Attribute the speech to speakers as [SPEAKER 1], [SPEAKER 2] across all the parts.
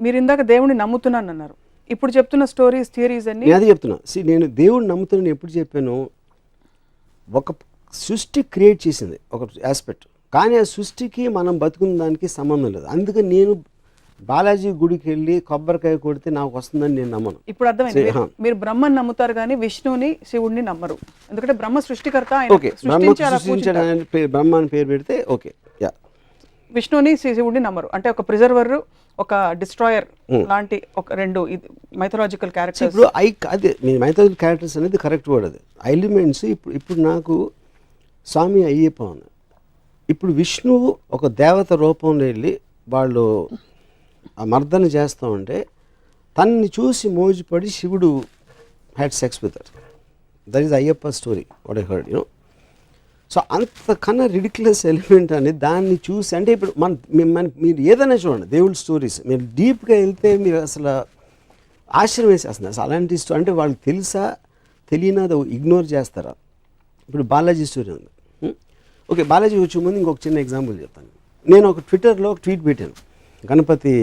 [SPEAKER 1] మీరు ఇందాక దేవుడిని నమ్ముతున్నాను అన్నారు. ఇప్పుడు చెప్తున్న స్టోరీస్ థియరీస్ అన్ని
[SPEAKER 2] నేను అది చెప్తున్నా. సి నేను దేవుడు నమ్ముతున్నాను ఎప్పుడు చెప్పాను ఒక సృష్టి క్రియేట్ చేసింది ఒక ఆస్పెక్ట్ కానీ ఆ సృష్టికి మనం బతుకున్న దానికి సంబంధం లేదు. అందుకని నేను బాలాజీ గుడికి వెళ్ళి కొబ్బరికాయ కొడితే నాకు వస్తుందని నేను నమ్మను.
[SPEAKER 1] ఇప్పుడు అర్థమైంది. మీరు- బ్రహ్మని నమ్ముతారు కానీ విష్ణువుని శివుడిని నమ్మరు. ఎందుకంటే బ్రహ్మ సృష్టికర్త ఆయన.
[SPEAKER 2] ఓకే బ్రహ్మ
[SPEAKER 1] సృష్టించి అలా
[SPEAKER 2] సృష్టించాడు
[SPEAKER 1] కూర్చుంటారు.
[SPEAKER 2] అని పేరు బ్రహ్మ అని పేరు పెడితే ఓకే
[SPEAKER 1] శి- శివుడిని నమ్మరు. అంటే ఒక ప్రిజర్వర్ ఒక డిస్ట్రాయర్ లాంటి ఒక రెండు మైథలాజికల్ క్యారెక్టర్స్
[SPEAKER 2] ఇప్పుడు ఐ అదే నేను మైథాలజీ క్యారెక్టర్స్ అనేది కరెక్ట్ వర్డ్ అది. ఎలిమెంట్స్ ఇప్పుడు ఇప్పుడు నాకు స్వామి అయ్యప్ప ఉంది ఇప్పుడు విష్ణువు ఒక దేవత రూపంలో వెళ్ళి వాళ్ళు ఆ మర్దన చేస్తూ ఉంటే తనని చూసి మోజుపడి శివుడు had sex with that is Ayyappa story what I heard you know so అంతకన్నా రిడిక్యులస్ ఎలిమెంట్ అని దాన్ని చూసి అంటే ఇప్పుడు మన మిమ్మల్ని మన మీరు ఏదైనా చూడండి దేవుడి స్టోరీస్ మీరు డీప్గా వెళ్తే మీరు అసలు ఆశ్చర్యం వేసేస్తుంది అసలు అలాంటి స్టోరీ అంటే వాళ్ళకి తెలుసా? తెలియనా? అది ఇగ్నోర్ చేస్తారా? ఇప్పుడు బాలాజీ స్టోరీ ఉంది. ఓకే బాలాజీ వచ్చే ముందు ఇంకొక చిన్న ఎగ్జాంపుల్ చెప్తాను. నేను ఒక ట్విట్టర్లో ఒక ట్వీట్ పెట్టాను. గణపతి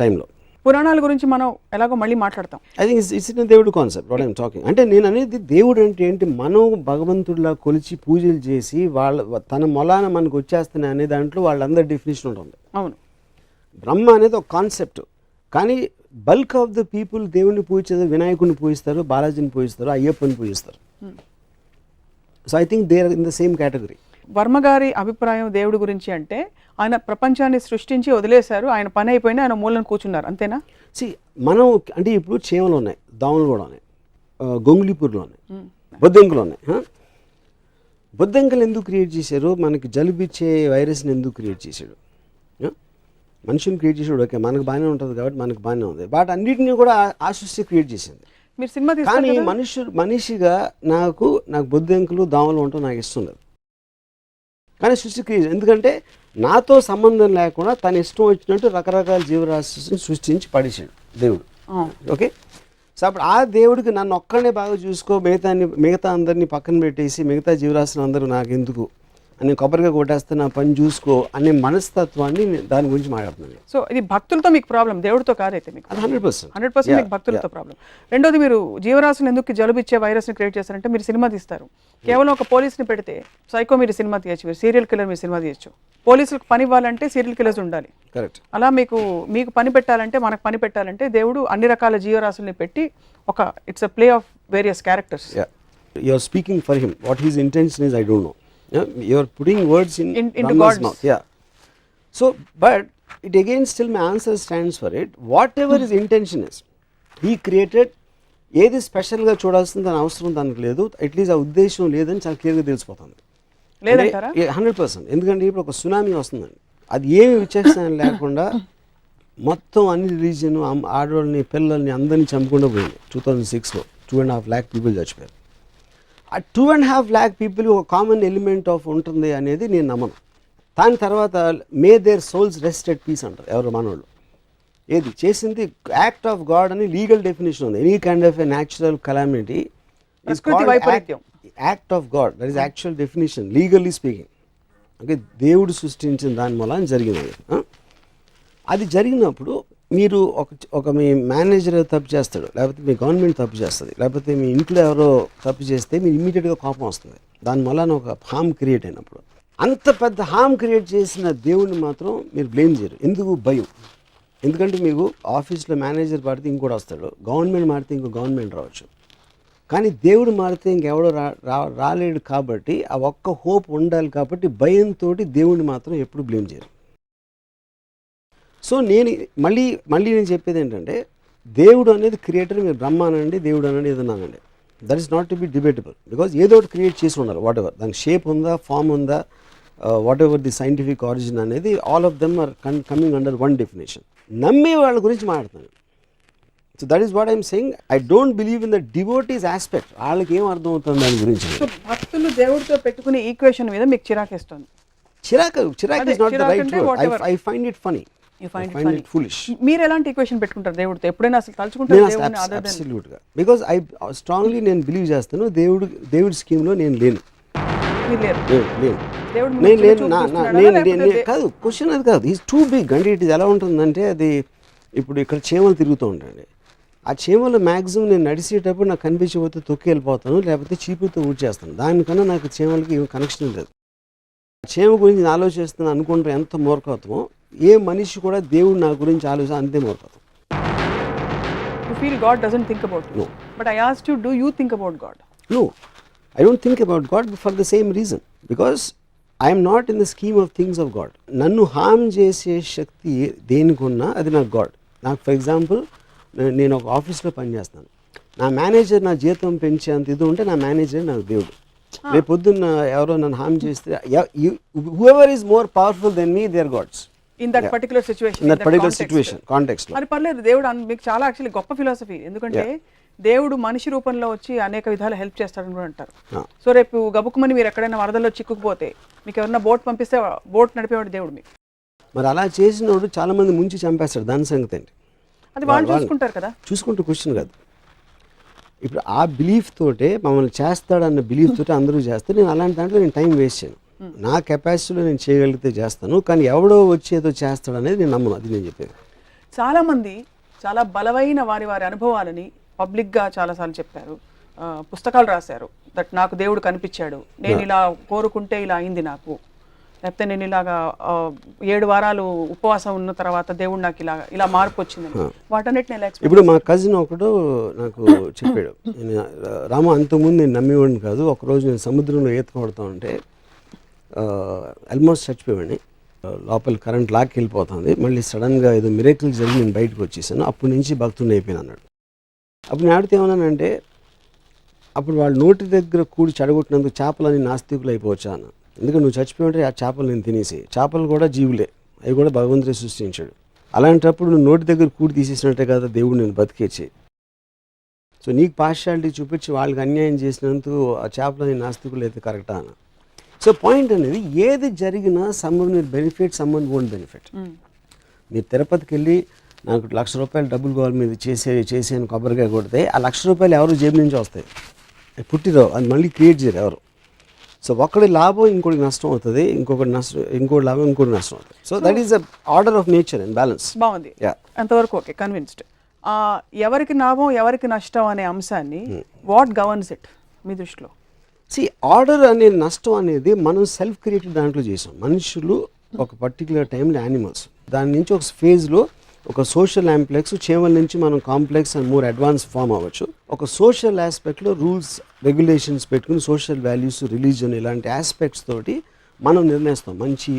[SPEAKER 2] టైంలో
[SPEAKER 1] పురాణాల గురించి మనం ఎలాగో మళ్ళీ మాట్లాడతాం.
[SPEAKER 2] ఐ థింక్ ఇట్స్ దేవుడు కాన్సెప్ట్ వాట్ ఐమ్ టాకింగ్ అంటే నేను అనేది దేవుడు అంటే ఏంటి? మనం భగవంతుడిలా కొలిచి పూజలు చేసి వాళ్ళ తన మొలాన మనకు వచ్చేస్తున్నాయి అనే దాంట్లో వాళ్ళందరి డెఫినేషన్ ఉంటుంది.
[SPEAKER 1] అవును.
[SPEAKER 2] బ్రహ్మ అనేది ఒక కాన్సెప్ట్ కానీ బల్క్ ఆఫ్ ద పీపుల్ దేవుడిని పూజించేది వినాయకుడిని పూజిస్తారు బాలాజీని పూజిస్తారు అయ్యప్పని పూజిస్తారు. So I think they are in the same category
[SPEAKER 1] Varma గారి అభిప్రాయం దేవుడి గురించి అంటే ఆయన ప్రపంచాన్ని సృష్టించి వదిలేశారు ఆయన పని అయిపోయినా ఆయన మూలను కూర్చున్నారు. అంతేనా?
[SPEAKER 2] సి మనం అంటే ఇప్పుడు చీమలు ఉన్నాయి దోమలు కూడా ఉన్నాయి ఆ, గొంగుళిపూర్లు ఉన్నాయి బొద్దింకలు ఉన్నాయి? బొద్దింకలు ఎందుకు క్రియేట్ చేశారు? మనకి జలుబిచ్చే వైరస్ని ఎందుకు క్రియేట్ చేశాడు? మనిషిని క్రియేట్ చేసాడు ఓకే మనకు బాగానే ఉంటుంది కాబట్టి మనకు బాగానే ఉంది. బట్ అన్నిటిని కూడా ఆ- ఆ సృష్టి క్రియేట్ చేసింది.
[SPEAKER 1] మీరు సినిమా
[SPEAKER 2] కానీ
[SPEAKER 1] కదా?
[SPEAKER 2] మనుషు మనిషిగా నాకు నాకు బొద్దింకలు దోమలు ఉండటం నాకు ఇష్టం లేదు. కానీ సృష్టి క్రియేట్ ఎందుకంటే నాతో సంబంధం లేకుండా తన ఇష్టం వచ్చినట్టు రకరకాల జీవరాశిని సృష్టించి పడేసాడు దేవుడు. ఓకే? సో అప్పుడు ఆ దేవుడికి నన్ను ఒక్కడనే బాగా చూసుకో మిగతా మిగతా అందరినీ పక్కన పెట్టేసి మిగతా జీవరాశులు అందరూ నాకు ఎందుకు అని కొబ్బరిగా కొట్టేస్తే నా పని చూసుకో అనే మనస్తత్వాన్ని నేను దాని గురించి మాట్లాడుతున్నాను.
[SPEAKER 1] సో ఇది భక్తులతో మీకు ప్రాబ్లం దేవుడితో కాదైతే మీకు.
[SPEAKER 2] అది హండ్రెడ్ పర్సెంట్.
[SPEAKER 1] హండ్రెడ్ పర్సెంట్ మీకు భక్తులతో ప్రాబ్లం రెండోది మీరు జీవరాశులు ఎందుకు జలుబు ఇచ్చే వైరస్ని క్రియేట్ చేస్తారంటే మీరు సినిమా తీస్తారు. కేవలం ఒక పోలీస్ని పెడితే సైకో మీరు సినిమా తీయచ్చు మీరు సీరియల్ కిల్లర్ మీరు సినిమా తీయచ్చు. పోలీసులకు పని ఇవ్వాలంటే సీరియల్ కిల్లర్స్ ఉండాలి.
[SPEAKER 2] కరెక్ట్
[SPEAKER 1] అలా మీకు మీకు పని పెట్టాలంటే మనకు పని పెట్టాలంటే దేవుడు అన్ని రకాల జీవరాశుల్ని పెట్టి ఒక it's a play of various characters
[SPEAKER 2] Yeah. You're speaking for him. What his intention is, I don't know. Yeah? You're putting words in,
[SPEAKER 1] In- into
[SPEAKER 2] Brahma's
[SPEAKER 1] God's.
[SPEAKER 2] mouth. Yeah. So, but it again still my answer stands for it. Whatever his intention is, he created ఏది స్పెషల్గా చూడాల్సిన దాని అవసరం దానికి లేదు at least ఆ ఉద్దేశం లేదని చాలా క్లియర్గా తెలిసిపోతుంది హండ్రెడ్ పర్సెంట్ ఎందుకంటే ఇప్పుడు ఒక సునామీ వస్తుందండి అది ఏమి విచక్షణ లేకుండా మొత్తం అన్ని రిలీజియన్ ఆడవాళ్ళని పిల్లల్ని అందరినీ చంపకుండా పోయింది టూ థౌజండ్ సిక్స్లో two and half lakh people చచ్చిపోయారు two and half lakh people ఒక కామన్ ఎలిమెంట్ ఆఫ్ ఉంటుంది అనేది నేను నమ్మను. దాని తర్వాత may their souls rest at peace అంటారు ఎవరు మనోళ్ళు. ఏది? చేసింది యాక్ట్ ఆఫ్ గాడ్ అని లీగల్ డెఫినేషన్ ఉంది. Any kind of a natural calamity. Act of God that is actual definition legally speaking okay దేవుడు సృష్టించిన దాని మూలం. ఆ? అది జరిగినప్పుడు మీరు ఒక ఒక మీ మేనేజర్ తప్పు చేస్తాడు లేకపోతే మీ గవర్నమెంట్ తప్పు చేస్తుంది లేకపోతే మీ ఇంట్లో ఎవరో తప్పు చేస్తే మీరు ఇమీడియట్గా కోపం వస్తుంది. దాని వలన ఒక హామ్ క్రియేట్ అయినప్పుడు. అంత పెద్ద హామ్ క్రియేట్ చేసిన దేవుడిని మాత్రం మీరు బ్లేమ్ చేయరు. ఎందుకు? భయం. ఎందుకంటే మీకు ఆఫీస్లో మేనేజర్ మారితే ఇంకోటి వస్తాడు గవర్నమెంట్ మారితే ఇంకో గవర్నమెంట్ రావచ్చు. కానీ దేవుడు మారితే ఇంకెవడో రా రా- రాలేడు కాబట్టి ఆ ఒక్క హోప్ ఉండాలి కాబట్టి భయంతో దేవుడిని మాత్రం ఎప్పుడు బ్లేమ్ చేయరు. సో నేను మళ్ళీ మళ్ళీ నేను చెప్పేది ఏంటంటే దేవుడు అనేది క్రియేటర్ మీరు బ్రహ్మ అనండి దేవుడు అనండి ఏదన్నా అనండి that is not to be debatable because ఏదో ఒకటి క్రియేట్ చేసి ఉండాలి వాట్ ఎవర్ దానికి షేప్ ఉందా ఫామ్ ఉందా whatever the scientific origin అనేది all of them are coming under one definition నమ్మే వాళ్ళ గురించి మాట్లాడుతాను so that is what I'm saying I don't believe in the devotees aspect వాళ్ళకి ఏం అర్థం అవుతుంది దాని గురించి?
[SPEAKER 1] భక్తులు దేవుడితో పెట్టుకునే ఈక్వేషన్ మీద మీకు చిరాకేస్తుంది.
[SPEAKER 2] చిరాకు చిరాక్ is not the right. I find it funny
[SPEAKER 1] It
[SPEAKER 2] find. It foolish
[SPEAKER 1] మీరు ఎలాంటి ఈక్వేషన్ పెట్టుకుంటారు దేవుడితో? ఎప్పుడైనా అసలు తలుచుకుంటారు
[SPEAKER 2] అబ్సల్యూట్గా బికాజ్ ఐ స్ట్రాంగ్లీ నేను బిలీవ్ చేస్తాను దేవుడు దేవుడి స్కీమ్లో నేను లేను. నేను లేను? నేను కాదు క్వశ్చన్ అది కాదు. ఈజ్ టూ బిగ్ అంటే ఇట్ ఎలా ఉంటుందంటే అది ఇప్పుడు ఇక్కడ చీమలు తిరుగుతూ ఉంటాయండి ఆ చీమలు మ్యాక్సిమం నేను నడిచేటప్పుడు నాకు కనిపించకపోతే తొక్కి వెళ్ళిపోతాను లేకపోతే చీపుతో ఊడ్చేస్తాను. దానికన్నా నాకు చీమలకి ఏం కనెక్షన్ లేదు. చీమ గురించి నేను ఆలోచిస్తున్నాను అనుకుంటే ఎంత మూర్ఖత్వమో ఏ మనిషి కూడా దేవుడు నా గురించి ఆలోచన అంతే
[SPEAKER 1] God
[SPEAKER 2] No.
[SPEAKER 1] God
[SPEAKER 2] No, I don't think about God for the same reason. Because I am not in the scheme of things of God. నన్ను హామ్ చేసే శక్తి దేనికి ఉన్నా అది నాకు గాడ్ నాకు ఫర్ ఎగ్జాంపుల్ నేను ఒక ఆఫీస్లో పనిచేస్తాను. నా మేనేజర్ నా జీతం పెంచేంత ఇది ఉంటే నా మేనేజర్ నాకు దేవుడు. రేపు పొద్దున్న ఎవరో నన్ను హామ్ చేస్తే whoever is more powerful than me they're gods
[SPEAKER 1] in that particular situation
[SPEAKER 2] in that particular situation కాంటెక్స్లో
[SPEAKER 1] మరి పర్లేదు దేవుడు మీకు చాలా యాక్చువల్లీ గొప్ప ఫిలాసఫీ ఎందుకంటే దేవుడు మనిషి రూపంలో వచ్చి అనేక విధాలు హెల్ప్ చేస్తాడని కూడా అంటారు. సో రేపు గబుక్కుమని మీరు ఎక్కడైనా వరదల్లో చిక్కుకుపోతే మీకు ఎవరైనా బోట్ పంపిస్తే బోట్ నడిపేవాడు దేవుడు మీకు.
[SPEAKER 2] మరి అలా చేసినోడు చాలా మంది ముంచి చంపేస్తాడు దాని సంగతి ఏంటి?
[SPEAKER 1] అది వాళ్ళు చూసుకుంటారు కదా.
[SPEAKER 2] చూసుకుంటూ క్వశ్చన్ కాదు. ఇప్పుడు ఆ బిలీఫ్ తోటే మమ్మల్ని చేస్తాడన్న బిలీఫ్ తోటే అందరూ చేస్తారు నేను అలాంటి దాంట్లో నేను టైం వేస్ట్ చేయను. నా కెపాసిటీలో నేను చేయగలిగితే చేస్తాను కానీ ఎవడో వచ్చి ఏదో చేస్తాడు అనేది నేను నమ్మను. అది నేను చెప్పేది.
[SPEAKER 1] చాలా మంది చాలా బలమైన వారి వారి అనుభవాలని పబ్లిక్గా చాలాసార్లు చెప్పారు. పుస్తకాలు రాశారు. దట్ నాకు దేవుడు కనిపించాడు. నేను ఇలా కోరుకుంటే ఇలా అయింది నాకు. లేకపోతే నేను ఇలాగా ఏడు వారాలు ఉపవాసం ఉన్న తర్వాత దేవుడు నాకు ఇలా ఇలా మార్పు వచ్చిందని. వాటన్నిటిని
[SPEAKER 2] ఇప్పుడు మా కజిన్ ఒకడు నాకు చెప్పాడు. రామ అంతకుముందు నేను నమ్మేవాడిని కాదు. ఒకరోజు నేను సముద్రంలో ఈత కొడుతూ ఉంటే ఆల్మోస్ట్ చచ్చిపోయాడిని లోపల కరెంట్ లాక్కి వెళ్ళిపోతుంది. మళ్ళీ సడన్గా ఏదో మిరేకిల్ జరిగి నేను బయటకు వచ్చేసాను. అప్పటి నుంచి భక్తుని అయిపోయాను అన్నాడు. అప్పుడు నేను ఆడితే ఏమన్నానంటే అప్పుడు వాళ్ళ నోటి దగ్గర కూడి చెడగొట్టినందుకు చేపలని నాస్తికులు అయిపోవచ్చా అన్న. ఎందుకంటే నువ్వు చచ్చిపోయింటే ఆ చేపలు నేను తినేసి చేపలు కూడా జీవులే. అవి కూడా భగవంతుడే సృష్టించాడు. అలాంటప్పుడు నువ్వు నోటి దగ్గర కూడి తీసేసినట్టే కదా దేవుడు నేను బతికేచ్చి సో నీకు పార్షాలిటీ చూపించి వాళ్ళకి అన్యాయం చేసినందుకు ఆ చేపలని నాస్తికులు అయితే కరెక్టా అన్న. సో పాయింట్ అనేది ఏది జరిగినా సమ్మన్ మీరు బెనిఫిట్ సమ్మన్ ఓన్ బెనిఫిట్ మీరు తిరుపతికి వెళ్ళి నాకు లక్ష రూపాయలు డబ్బులు కావాలి మీరు చేసే చేసే అని కొబ్బరికాయ కొడితే ఆ లక్ష రూపాయలు ఎవరు జేబు నుంచి వస్తాయి. అవి పుట్టిరావు అది మళ్ళీ క్రియేట్ చేయరు ఎవరు. సో ఒకటి లాభం ఇంకోటి నష్టం అవుతుంది. ఇంకొకటి నష్టం ఇంకోటి లాభం ఇంకోటి నష్టం అవుతుంది. So that is the order of nature and balance
[SPEAKER 1] బాగుంది.
[SPEAKER 2] యా
[SPEAKER 1] అంతవరకు ఓకే కన్విన్స్డ్ ఎవరికి లాభం ఎవరికి నష్టం అనే అంశాన్ని వాట్ గవర్న్స్ ఇట్ మీ దృష్టిలో?
[SPEAKER 2] సి ఆర్డర్ అనే నష్టం అనేది మనం సెల్ఫ్ క్రియేటెడ్ దాంట్లో చేసాం. మనుషులు ఒక పర్టికులర్ టైంలో యానిమల్స్ దాని నుంచి ఒక ఫేజ్లో ఒక సోషల్ యాంప్లెక్స్ చేమల నుంచి మనం complex and more advance form అవ్వచ్చు. ఒక సోషల్ ఆస్పెక్ట్లో రూల్స్ రెగ్యులేషన్స్ పెట్టుకుని సోషల్ వాల్యూస్ రిలీజన్ ఇలాంటి ఆస్పెక్ట్స్ తోటి మనం నిర్ణయిస్తాం. మంచి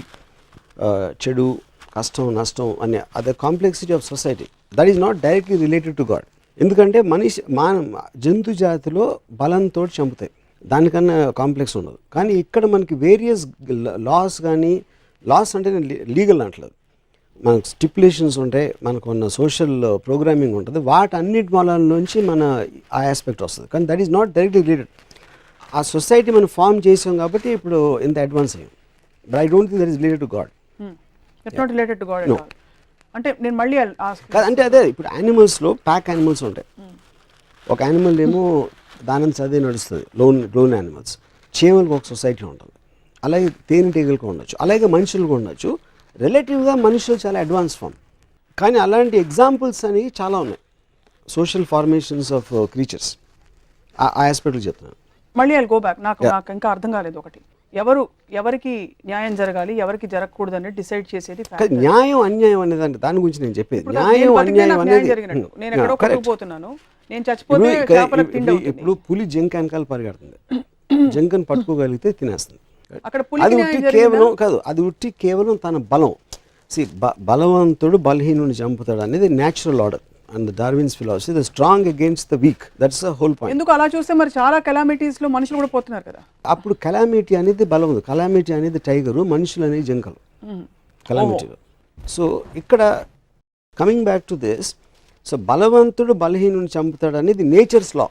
[SPEAKER 2] చెడు కష్టం నష్టం అనే అదే complexity of society that is not directly related to God ఎందుకంటే మనిషి మాన జంతు జాతిలో బలంతో చంపుతాయి. దానికన్నా కాంప్లెక్స్ ఉండదు. కానీ ఇక్కడ మనకి వేరియస్ లాస్ కానీ లాస్ అంటే లీగల్ అంటలేదు. మనకు స్టిపులేషన్స్ ఉంటాయి మనకు ఉన్న సోషల్ ప్రోగ్రామింగ్ ఉంటుంది వాటన్నిటి మూలాల నుంచి మన ఆ ఆస్పెక్ట్ వస్తుంది. కానీ that is not directly related ఆ సొసైటీ మనం ఫామ్ చేసాం కాబట్టి ఇప్పుడు ఇంత అడ్వాన్స్ అయ్యాం. But I don't think that is related to God
[SPEAKER 1] it not related to God అంటే నేను మళ్ళీ
[SPEAKER 2] అంటే అదే ఇప్పుడు యానిమల్స్లో ప్యాక్ యానిమల్స్ ఉంటాయి. ఒక యానిమల్ ఏమో దాని చదివి నడుస్తుంది. లోన్ లోన్ యానిమల్స్ చీమలకు ఒక సొసైటీ ఉంటుంది. అలాగే తేనెటీగలకు ఉండొచ్చు. అలాగే మనుషులకు ఉండొచ్చు. రిలేటివ్గా మనుషులు చాలా అడ్వాన్స్ ఫామ్ కానీ అలాంటి ఎగ్జాంపుల్స్ అనేవి చాలా ఉన్నాయి. సోషల్ ఫార్మేషన్స్ ఆఫ్ క్రీచర్స్ ఆ ఆస్పెక్ట్లు చెప్తున్నాను.
[SPEAKER 1] మళ్ళీ ఐ గో బ్యాక్ నాకు నాకు ఇంకా అర్థం కాలేదు ఒకటి. ఎవరు ఎవరికి న్యాయం జరగాలి ఎవరికి జరగకూడదు అనేది డిసైడ్ చేసేది
[SPEAKER 2] న్యాయం అన్యాయం అనేది అంటే దాని గురించి నేను చెప్పేది. న్యాయం అన్యాయం అనేది
[SPEAKER 1] జరిగినట్టు. నేను ఎక్కడో. కొట్టుకుపోతున్నాను. నేను చచ్చిపోతే
[SPEAKER 2] ఇప్పుడు పులి జింక వెనకాల పరిగెడుతుంది. జింకను పట్టుకోగలిగితే తినేస్తుంది. అది ఉట్టి? కేవలం కాదు అది ఉట్టి కేవలం తన బలం. సి బలవంతుడు బలహీనుని చంపుతాడు అనేది natural order and Darwin's philosophy the strong against the weak. That's the whole point
[SPEAKER 1] ఎందుకు అలా చూస్తే మరి చాలా calamities లో మనుషులు కూడా పోతున్నారు కదా.
[SPEAKER 2] అప్పుడు కలామిటీ అనేది బలం ఉంది. కలామిటీ అనేది టైగరు మనుషులు అనేది జింకలు. కలామిటీలో సో ఇక్కడ coming back to this so బలవంతుడు బలహీనుని చంపుతాడు అనేది నేచర్స్ లా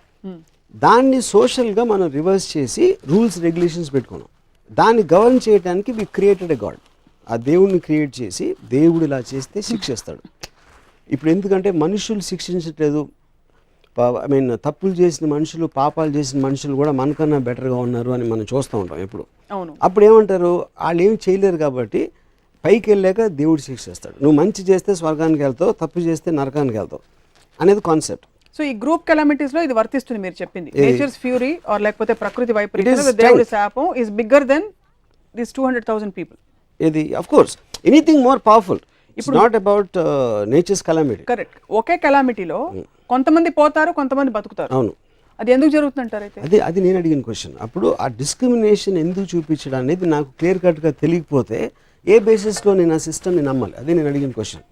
[SPEAKER 2] దాన్ని సోషల్గా మనం రివర్స్ చేసి రూల్స్ రెగ్యులేషన్స్ పెట్టుకున్నాం. దాన్ని గవర్న్ చేయడానికి వి క్రియేటెడ్ ఎ గాడ్ ఆ దేవుడిని క్రియేట్ చేసి దేవుడు ఇలా చేస్తే శిక్షిస్తాడు. ఇప్పుడు ఎందుకంటే మనుషులు శిక్షించట్లేదు. ఐ మీన్ తప్పులు చేసిన మనుషులు పాపాలు చేసిన మనుషులు కూడా మనకన్నా బెటర్గా ఉన్నారు అని మనం చూస్తూ ఉంటాం ఎప్పుడు.
[SPEAKER 1] అవును.
[SPEAKER 2] అప్పుడు ఏమంటారు? వాళ్ళు ఏం చేయలేరు కాబట్టి పైకి వెళ్ళాక దేవుడు శిక్షిస్తాడు. నువ్వు మంచి చేస్తే స్వర్గానికి వెళ్తావు తప్పు చేస్తే నరకానికి వెళ్తావు అనేది కాన్సెప్ట్.
[SPEAKER 1] సో ఈ గ్రూప్ కెలామిటీస్లో ఇది వర్తిస్తుంది మీరు చెప్పింది. నేచర్స్ ఫ్యూరీ ఆర్ లేకపోతే ప్రకృతి వైపరీత్యం. దేవుడి శాపం is bigger than this two hundred thousand people
[SPEAKER 2] ఇది of course anything more powerful it's not about nature's calamity
[SPEAKER 1] correct ఒకే కెలామిటీలో కొంతమంది పోతారు కొంతమంది బతుకుతారు.
[SPEAKER 2] అవును.
[SPEAKER 1] అది ఎందుకు జరుగుతుందంటారు అయితే?
[SPEAKER 2] అదే అది నేను అడిగిన క్వశ్చన్ అప్పుడు ఆ డిస్క్రిమినేషన్ ఎందుకు చూపించడం అనేది నాకు క్లియర్ కట్గా తెలియకపోతే ఏ బేసిస్లో నేను ఆ సిస్టమ్ని నమ్మాలి? అదే నేను అడిగిన క్వశ్చన్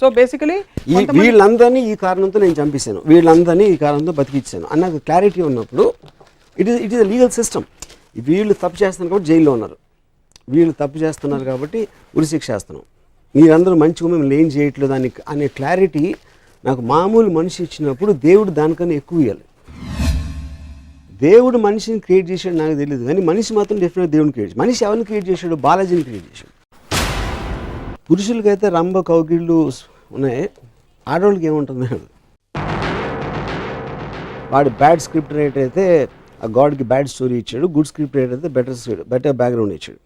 [SPEAKER 1] సో బేసికలీ
[SPEAKER 2] ఈ వీళ్ళందరినీ ఈ కారణంతో నేను చంపేశాను. వీళ్ళందరినీ ఈ కారణంతో బతికిచ్చాను. అన్నది క్లారిటీ ఉన్నప్పుడు it is it is legal system వీళ్ళు తప్పు చేస్తున్నారు కాబట్టి జైల్లో ఉన్నారు. వీళ్ళు తప్పు చేస్తున్నారు కాబట్టి ఉరిశిక్ష చేస్తున్నాం మీరందరూ మంచిగా మిమ్మల్ని ఏం చేయట్లేదు అని అనే క్లారిటీ నాకు మామూలు మనిషి ఇచ్చినప్పుడు దేవుడు దానికన్నా ఎక్కువ ఇవ్వాలి దేవుడు మనిషిని క్రియేట్ చేశాడు నాకు తెలియదు కానీ మనిషి మాత్రం డెఫినెట్ దేవుని క్రియేట్ మనిషి ఎవరిని క్రియేట్ చేశాడు? బాలాజీని క్రియేట్ చేశాడు. పురుషులకైతే రంభ కౌగిళ్ళు ఉన్నాయి. ఆడవాళ్ళకి ఏముంటుంది? వాడు బ్యాడ్ స్క్రిప్ట్ రైటర్ అయితే ఆ గాడ్కి బ్యాడ్ స్టోరీ ఇచ్చాడు గుడ్ స్క్రిప్ట్ రైటర్ అయితే బెటర్ బెటర్ బ్యాక్గ్రౌండ్ ఇచ్చాడు.